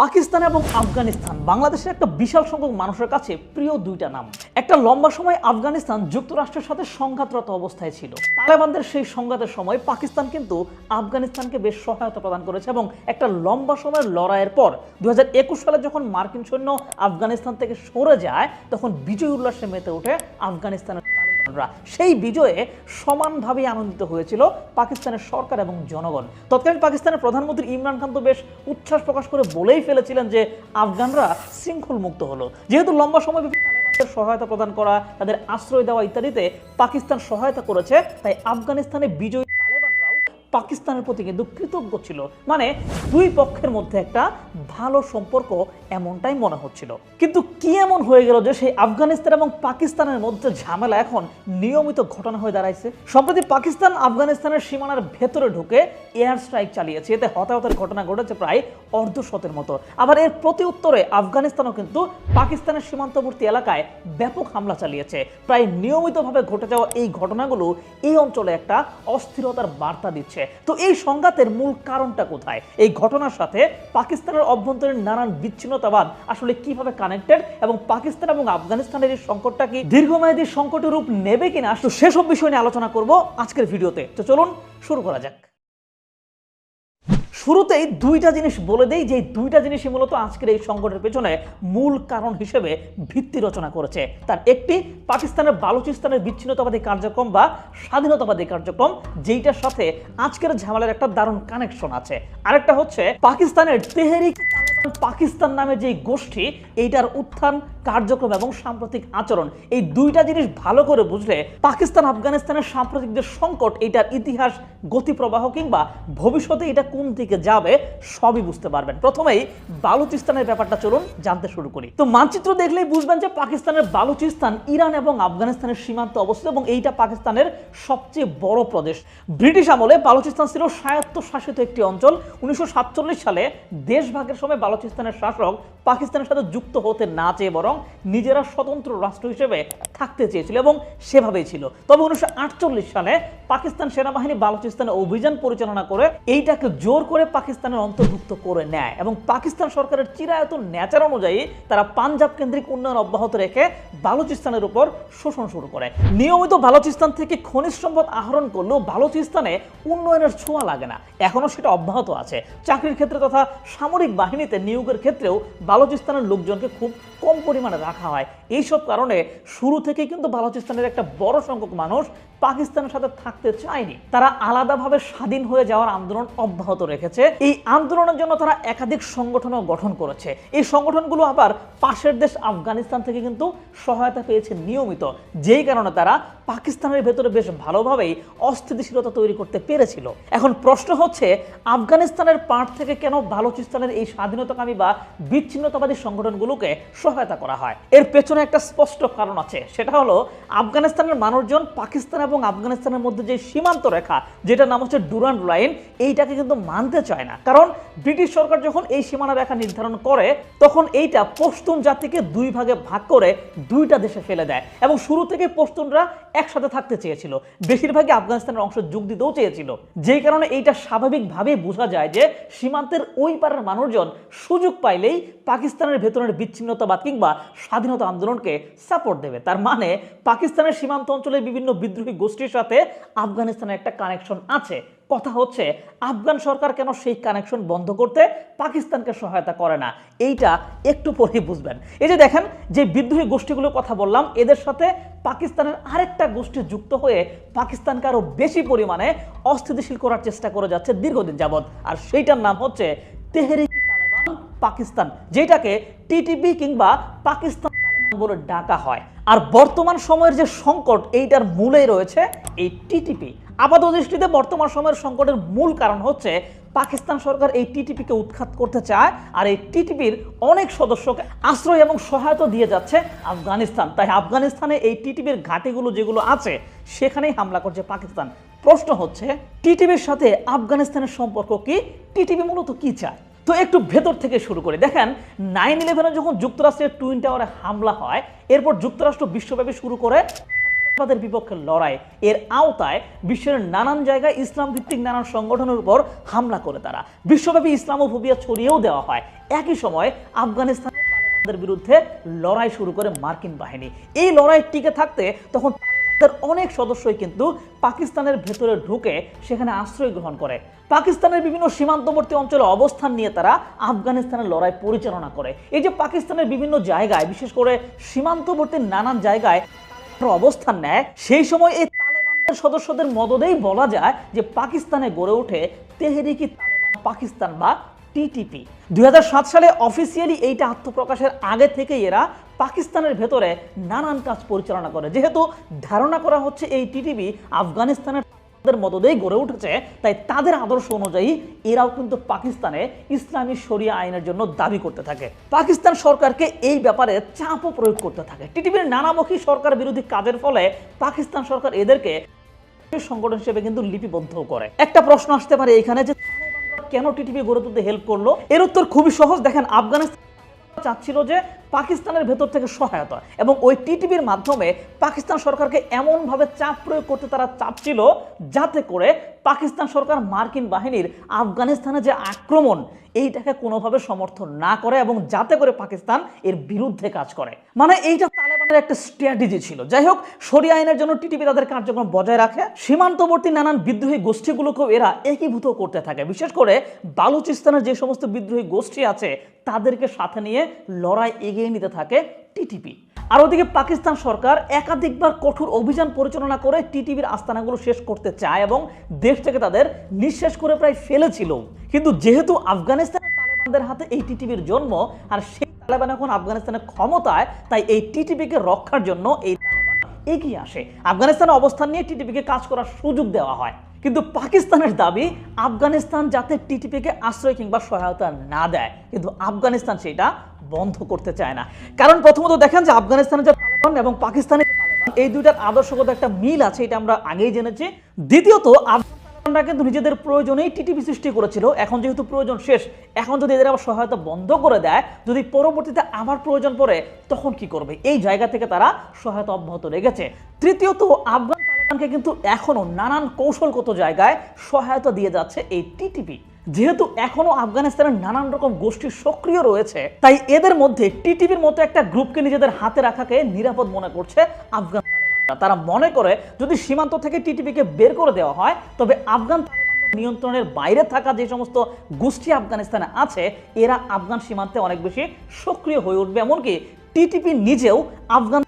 পাকিস্তান এবং আফগানিস্তান, বাংলাদেশের একটা বিশাল সংখ্যক মানুষের কাছে প্রিয় দুইটা নাম। একটা লম্বা সময় আফগানিস্তান যুক্তরাষ্ট্রের সাথে সংঘাতরত অবস্থায় ছিল। তালেবানদের সেই সংঘাতের সময় পাকিস্তান কিন্তু আফগানিস্তানকে বেশ সহায়তা প্রদান করেছে এবং একটা লম্বা সময়ের লড়াইয়ের পর দু হাজার একুশ সালে যখন মার্কিন সৈন্য আফগানিস্তান থেকে সরে যায়, তখন বিজয় উল্লাসে মেতে ওঠে আফগানিস্তানের তালেবানরা সেই বিজয়ে সমানভাবে আনন্দিত হয়েছিল পাকিস্তানের সরকার এবং জনগণ। তৎকালীন পাকিস্তানের প্রধানমন্ত্রী ইমরান খান তো বেশ উচ্ছ্বাস প্রকাশ করে বলেই ফেলেছিলেন যে আফগানরা শৃঙ্খল মুক্ত হলো। যেহেতু লম্বা সময় তাদের সহায়তা প্রদান করা, তাদের আশ্রয় দেওয়া ইত্যাদিতে পাকিস্তান সহায়তা করেছে, তাই আফগানিস্তানে বিজয়ী পাকিস্তানের প্রতি কিন্তু কৃতজ্ঞ ছিল। মানে দুই পক্ষের মধ্যে একটা ভালো সম্পর্ক এমনটাই মনে হচ্ছিল। কিন্তু কি এমন হয়ে গেল যে সেই আফগানিস্তান এবং পাকিস্তানের মধ্যে ঝামেলা এখন নিয়মিত ঘটনা হয়ে দাঁড়াইছে? সম্প্রতি পাকিস্তান আফগানিস্তানের সীমানার ভেতরে ঢুকে এয়ার স্ট্রাইক চালিয়েছে। এতে হতাহতের ঘটনা ঘটেছে প্রায় অর্ধশতের মতো। আবার এর প্রতি উত্তরে আফগানিস্তানও কিন্তু পাকিস্তানের সীমান্তবর্তী এলাকায় ব্যাপক হামলা চালিয়েছে। প্রায় নিয়মিতভাবে ঘটে যাওয়া এই ঘটনাগুলো এই অঞ্চলে একটা অস্থিরতার বার্তা দিচ্ছে। তো এই সংঘাতের মূল কারণটা কোথায়? এই ঘটনার সাথে পাকিস্তানের অভ্যন্তরীণ নানান বিচ্ছিন্নতাবাদ আসলে কীভাবে কানেক্টেড এবং পাকিস্তান এবং আফগানিস্তানের এই সংকটটা কি দীর্ঘমেয়াদী সংকটের রূপ নেবে কিনা? তো সেসব বিষয় নিয়ে আলোচনা করব আজকের ভিডিওতে। তো চলুন শুরু করা যাক। শুরুতেই দুইটা জিনিস বলে দেই যে দুইটা জিনিসই মূলত আজকের এই সংকটের পেছনে মূল কারণ হিসেবে ভিত্তি রচনা করেছে। তার একটি, পাকিস্তানের বালুচিস্তানের বিচ্ছিন্নতাবাদী কার্যক্রম বা স্বাধীনতাবাদী কার্যক্রম, যেইটার সাথে আজকের ঝামেলার একটা দারুণ কানেকশন আছে। আরেকটা হচ্ছে পাকিস্তানের তেহরিক পাকিস্তান নামে যে গোষ্ঠী, এইটার উত্থান কার্যক্রম এবং সাম্প্রতিক আচরণ। এই দুইটা জিনিস ভালো করে বুঝলে পাকিস্তান, আফগানিস্তানের সাম্প্রতিক যে সংকট, এটার ইতিহাস, গতিপ্রবাহ কিংবা ভবিষ্যতে এটা কোন দিকে যাবে, সবই বুঝতে পারবেন। প্রথমেই বালুচিস্তানের ব্যাপারটা চলুন জানতে শুরু করি। তো মানচিত্র দেখলেই বুঝবেন যে পাকিস্তানের বালুচিস্তান, ইরান এবং আফগানিস্তানের সীমান্তে অবস্থিত এবং এইটা পাকিস্তানের সবচেয়ে বড় প্রদেশ। ব্রিটিশ আমলে বালুচিস্তান ছিল স্বায়ত্ত শাসিত একটি অঞ্চল। উনিশশো সাতচল্লিশ সালে দেশভাগের সময় বালুচিস্তানের শাসক পাকিস্তানের সাথে যুক্ত হতে না চেয়ে বরং নিজেরা স্বতন্ত্র রাষ্ট্র হিসেবে থাকতে চেয়েছিল এবং সেভাবেই ছিল। তবে উনিশশো সালে পাকিস্তান সেনাবাহিনী বালুচিস্তানে অভিযান পরিচালনা করে এইটাকে জোর করে পাকিস্তানের অন্তর্ভুক্ত করে নেয় এবং পাকিস্তান সরকারের চিরায়ত ন্যাচার অনুযায়ী তারা পাঞ্জাব কেন্দ্রিক উন্নয়ন অব্যাহত রেখে বালুচিস্তানের উপর শোষণ শুরু করে। নিয়মিত বালুচিস্তান থেকে খনিজ সম্পদ আহরণ করলেও বালুচিস্তানে উন্নয়নের ছোঁয়া লাগে না। এখনও সেটা অব্যাহত আছে। চাকরির ক্ষেত্রে তথা সামরিক বাহিনীতে নিয়োগের ক্ষেত্রেও বালুচিস্তানের লোকজনকে খুব কম পরিমাণে রাখা হয়। এইসব কারণে শুরু থেকে কিন্তু বালুচিস্তানের একটা বড় সংখ্যক মানুষ পাকিস্তানের সাথে থাকতে চায়নি। তারা আলাদাভাবে স্বাধীন হয়ে যাওয়ার আন্দোলন অব্যাহত রেখেছে। এই আন্দোলনের জন্য তারা একাধিক সংগঠনও গঠন করেছে। এই সংগঠনগুলো আবার পাশের দেশ আফগানিস্তান থেকে কিন্তু সহায়তা পেয়েছে নিয়মিত। যেই কারণে তারা পাকিস্তানের ভেতরে বেশ ভালোভাবেই অস্থিতিশীলতা তৈরি করতে পেরেছিল। এখন প্রশ্ন হচ্ছে, আফগানিস্তানের পার্ট থেকে কেন বালুচিস্তানের এই স্বাধীনতাকামী বা বিচ্ছিন্নতাবাদী সংগঠনগুলোকে সহায়তা করা হয়? এর পেছনে একটা স্পষ্ট কারণ আছে। সেটা হলো, আফগানিস্তানের মানুষজন পাকিস্তান এবং আফগানিস্তানের মধ্যে যে সীমান্ত রেখা যেটা নাম হচ্ছে ডুরান্ড লাইন, এইটাকে কিন্তু মানতে চায় না। কারণ ব্রিটিশ সরকার যখন এই সীমানা রেখা নির্ধারণ করে, তখন এইটা পশতুন জাতিকে দুই ভাগে ভাগ করে দুইটা দেশে ফেলে দেয়। এবং শুরু থেকে পশতুনরা একসাথে থাকতে চেয়েছিল। বেশিরভাগই আফগানিস্তানের অংশ যোগ দিতেও চেয়েছিল। যেই কারণে এইটা স্বাভাবিকভাবে বোঝা যায় যে, সীমান্তের ওই পারের মানুষজন সুযোগ পাইলেই পাকিস্তানের ভেতরের বিচ্ছিন্নতাবাদ কিংবা স্বাধীনতা আন্দোলনকে সাপোর্ট দেবে। তার মানে পাকিস্তানের সীমান্ত অঞ্চলের বিভিন্ন বিদ্রোহী গোষ্ঠীর সাথে আফগানিস্তানের একটা কানেকশন আছে। কথা হচ্ছে, আফগান সরকার কেন সেই কানেকশন বন্ধ করতে পাকিস্তানকে সহায়তা করে না? এইটা একটু পরেই বুঝবেন। এই যে দেখেন, যে বিদ্রোহী গোষ্ঠীগুলোর কথা বললাম, এদের সাথে পাকিস্তানের আরেকটা গোষ্ঠী যুক্ত হয়ে পাকিস্তানকে আরও বেশি পরিমাণে অস্থিতিশীল করার চেষ্টা করে যাচ্ছে দীর্ঘদিন যাবৎ। আর সেইটার নাম হচ্ছে তেহরিক তালেবান পাকিস্তান, যেটাকে টিটিপি কিংবা পাকিস্তান বলে ডাকা হয়। আর বর্তমান সময়ের যে সংকট, এইটার মূলেই রয়েছে এই টিটিপি আপাত দৃষ্টিতে বর্তমান সময়ের সংকটের মূল কারণ হচ্ছে পাকিস্তান সরকার এই টিটিপিকে উৎখাত করতে চায় আর এই টিটিপির অনেক সদস্যকে আশ্রয় এবং সহায়তা দিয়ে যাচ্ছে আফগানিস্তান। তাই আফগানিস্তানে এই টিটিপির ঘাঁটিগুলো যেগুলো আছে, সেখানেই হামলা করছে পাকিস্তান। প্রশ্ন হচ্ছে, টিটিপির সাথে আফগানিস্তানের সম্পর্ক কি? টিটিপি মূলত কি চায়? তো একটু ভেতর থেকে শুরু করে। দেখেন নাইন ইলেভেনে যখন যুক্তরাষ্ট্রের টুইন টাওয়ারে হামলা হয়, এরপর যুক্তরাষ্ট্র বিশ্বব্যাপী শুরু করে তাদের বিপক্ষে লড়াই। এর আওতায় বিশ্বের নানান জায়গায় ইসলাম ভিত্তিক নানান সংগঠনের উপর হামলা করে তারা। বিশ্বব্যাপী ইসলামোফোবিয়া ছড়িয়েও দেওয়া হয়। একই সময় আফগানিস্তান তাদের বিরুদ্ধে লড়াই শুরু করে মার্কিন বাহিনী। এই লড়াই টিকে থাকতে তখন তাদের অনেক সদস্যই কিন্তু পাকিস্তানের ভেতরে ঢুকে সেখানে আশ্রয় গ্রহণ করে। পাকিস্তানের বিভিন্ন সীমান্তবর্তী অঞ্চলে অবস্থান নিয়ে তারা আফগানিস্তানের লড়াই পরিচালনা করে। এই যে পাকিস্তানের বিভিন্ন জায়গায়, বিশেষ করে সীমান্তবর্তী নানান জায়গায় তারা অবস্থান নেয়, সেই সময় এই তালেবানদের সদস্যদের মদদেই বলা যায় যে পাকিস্তানে গড়ে ওঠে তেহরিকি তালেবান পাকিস্তান বা টিটিপি। দুই হাজার সাত সালে অফিসিয়ালি এইটা আত্মপ্রকাশের আগে থেকেই এরা পাকিস্তানের ভেতরে নানান কাজ পরিচালনা করে। যেহেতু ধারণা করা হচ্ছে এই টিটিপি আফগানিস্তানের তাদের মতদেই গড়ে উঠেছে। তাই তাদের আদর্শ অনুযায়ী এরাও কিন্তু পাকিস্তানে ইসলামী শরিয়া আইনের জন্য দাবি করতে থাকে। পাকিস্তান সরকারকে এই ব্যাপারে চাপও প্রয়োগ করতে থাকে। টিটিপির নানামুখী সরকার বিরোধী কাজের ফলে পাকিস্তান সরকার এদেরকে সংগঠন হিসেবে কিন্তু লিপিবদ্ধ করে। একটা প্রশ্ন আসতে পারে এখানে যে, কেন টিটিপি গড়ে তুলতে হেল্প করল? এর উত্তর খুবই সহজ। দেখেন, আফগানিস্তান চাচ্ছিল যে পাকিস্তানের ভেতর থেকে সহায়তা এবং ওই টিটিভির মাধ্যমে পাকিস্তান সরকারকে এমনভাবে চাপ প্রয়োগ করতে তারা চাচ্ছিল যাতে করে পাকিস্তান সরকার মার্কিন বাহিনীর আফগানিস্তানে যে আক্রমণ, এইটাকে কোনোভাবে সমর্থন না করে এবং যাতে করে পাকিস্তান এর বিরুদ্ধে কাজ করে। মানে এইটা তালেবানের একটা স্ট্র্যাটেজি ছিল। যাই হোক সরিয়া আইনের জন্য টিটিপি তাদের কার্যক্রম বজায় রাখে। সীমান্তবর্তী নানান বিদ্রোহী গোষ্ঠীগুলোকেও এরা একীভূত করতে থাকে। বিশেষ করে বালুচিস্তানের যে সমস্ত বিদ্রোহী গোষ্ঠী আছে, তাদেরকে সাথে নিয়ে লড়াই এগিয়ে নিতে থাকে টিটিপি আর ওদিকে পাকিস্তান সরকার একাধিকবার কঠোর অভিযান পরিচালনা করে টিটিভির আস্তানাগুলো শেষ করতে চায় এবং দেশ থেকে তাদের নিঃশেষ করে প্রায় ফেলেছিল। কিন্তু যেহেতু আফগানিস্তানের তালেবানদের হাতে এই টিটিভির জন্ম, আর সেই তালেবান এখন আফগানিস্তানের ক্ষমতায়, তাই এই টিটিভিকে রক্ষার জন্য এই তালেবান এগিয়ে আসে। আফগানিস্তানে অবস্থান নিয়ে টিটিভিকে কাজ করার সুযোগ দেওয়া হয়। কিন্তু পাকিস্তানের দাবি, আফগানিস্তান যাতে টিটিপিকে আশ্রয় কিংবা সহায়তা না দেয়, কিন্তু আফগানিস্তান সেটা বন্ধ করতে চায় না। কারণ প্রথমত দেখেন যে আফগানিস্তানের যে তালেবান এবং পাকিস্তানের তালেবান, এই দুইটার আদর্শগত একটা মিল আছে, এটা আমরা আগেই জেনেছি। দ্বিতীয়ত তালেবানরা কিন্তু নিজেদের প্রয়োজনেই টিটিপি সৃষ্টি করেছিল। এখন যেহেতু প্রয়োজন শেষ, এখন যদি এদের আবার সহায়তা বন্ধ করে দেয়, যদি পরবর্তীতে আবার প্রয়োজন পড়ে, তখন কি করবে? এই জায়গা থেকে তারা সহায়তা অব্যাহত রেখেছে। তৃতীয়ত, আফগান তালেবানকে কিন্তু এখনও নানান কৌশলগত জায়গায় সহায়তা দিয়ে যাচ্ছে এই টিটিপি। যেহেতু এখনও আফগানিস্তানের নানান রকম গোষ্ঠী সক্রিয় রয়েছে, তাই এদের মধ্যে টিটিপির মতো একটা গ্রুপকে নিজেদের হাতে রাখাকে নিরাপদ মনে করছে আফগান তালেবানরা। তারা মনে করে যদি সীমান্ত থেকে টিটিপিকে বের করে দেওয়া হয়, তবে আফগান নিয়ন্ত্রণের বাইরে থাকা যে সমস্ত গোষ্ঠী আফগানিস্তানে আছে, এরা আফগান সীমান্তে অনেক বেশি সক্রিয় হয়ে উঠবে। এমনকি টিটিপি নিজেও আফগান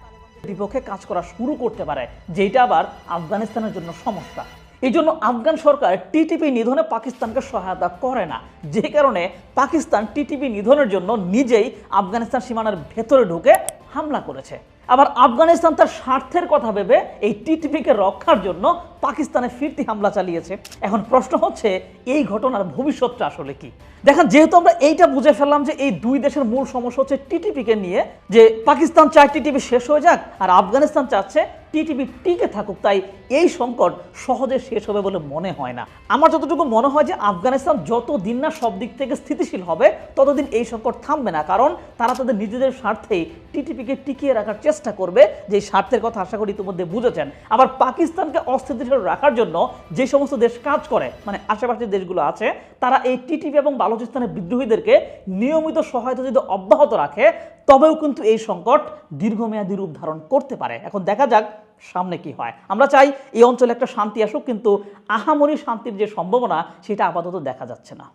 বিপক্ষে কাজ করা শুরু করতে পারে যেটা আবার আফগানিস্তানের জন্য সমস্যা। এই জন্য আফগান সরকার টিটিপি নিধনে পাকিস্তানকে সহায়তা করে না। যে কারণে পাকিস্তান টিটিপি নিধনের জন্য নিজেই আফগানিস্তান সীমানার ভেতরে ঢুকে হামলা করেছে। আবার আফগানিস্তান তার স্বার্থের কথা ভেবে এই টিটিপিকে রক্ষার জন্য পাকিস্তানে ফিরতি হামলা চালিয়েছে। এখন প্রশ্ন হচ্ছে, এই ঘটনার ভবিষ্যৎটা আসলে কি? দেখেন, যেহেতু আমরা এইটা বুঝে ফেললাম যে এই দুই দেশের মূল সমস্যা হচ্ছে টিটিপিকে নিয়ে, যে পাকিস্তান চায় টিটিপি শেষ হয়ে যাক আর আফগানিস্তান চাচ্ছে টিটিপি টিকে থাকুক, তাই এই সংকট সহজে শেষ হবে বলে মনে হয় না। আমার যতটুকু মনে হয় যে আফগানিস্তান যত দিন না সব দিক থেকে স্থিতিশীল হবে, ততদিন এই সংকট থামবে না, কারণ তারা তাদের নিজেদের স্বার্থেই টিটিপিকে টিকিয়ে রাখার চেষ্টা করবে যে স্বার্থের কথা আশা করি ইতিমধ্যে বুঝেছেন। আবার পাকিস্তানকে অস্থিতিশীল রাখার জন্য যে সমস্ত দেশ কাজ করে মানে আশেপাশের দেশগুলো আছে, তারা এই টিটিপি এবং বালুচিস্তানের বিদ্রোহীদেরকে নিয়মিত সহায়তা যদি অব্যাহত রাখে, তবেও কিন্তু এই সংকট দীর্ঘমেয়াদী রূপ ধারণ করতে পারে। এখন দেখা যাক সামনে কি হয়? আমরা চাই এই অঞ্চলে একটা শান্তি আসুক, কিন্তু আহামরি শান্তির যে সম্ভাবনা, সেটা আপাতত দেখা যাচ্ছে না।